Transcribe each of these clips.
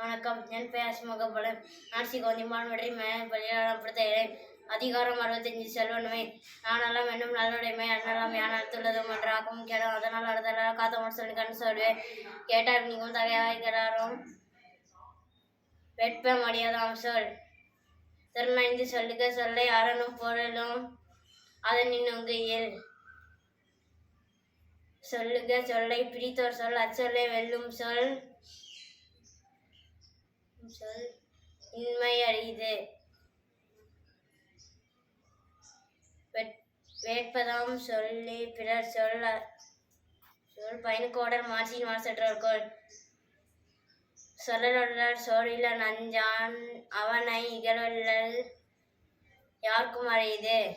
வணக்கம். என் பெயர் அசிமுகப்படன் நான் சி கோந்திமான் வெற்றி பள்ளியாளப்படுத்துகிறேன் அதிகாரம் அறுபத்தஞ்சு செல்வனுமே. நானெல்லாம் என்னும் நல்லுடைமை அண்ணெல்லாம் யானத்துள்ளது மன்றாக்கும் கேடும் அதனால் அடுத்த காத்த சொல்லி கண் சொல்வேன் கேட்டால் நீங்களும் தகையாய் கேட்டாரும் வெட்பம் அடியாதாம் சொல். திருநைந்து சொல்லுக சொல்லை அரணும் பொருளும் அதனின் உங்கையில் சொல்லுக சொல்லை பிடித்தோர் சொல் அச்சொல்லை வெல்லும் சொல். சொல். இன்மை வெட்- வேட்பதாம் சொல்லி பிறர் சொல் சொல் பயனுக்கோடல் மாற்றின் மாசற்றோர்கோள் சொல்லலொல்லர் சோழில நஞ்சான் அவனை இகழொள்ளல் யாருக்கும் அறையுது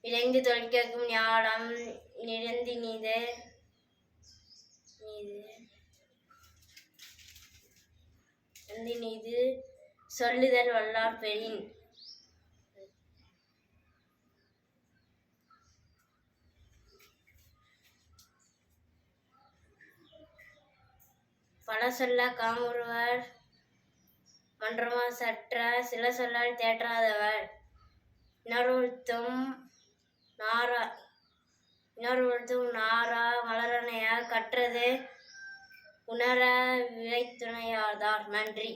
விளைந்து தொழிற்கும் ஞானம் நிறந்தி நீது நீது. இது சொல்லுதல் வல்லார் பெறின் பல சொல்ல காமுறுவர் மன்றமா சற்ற சில சொல்லால் தேற்றாதவர். இன்னொருத்தும் நாரா இன்னொருத்தும் நாரா மலரணையா கற்றது உணர விளைத்துணையாதார் நன்றி.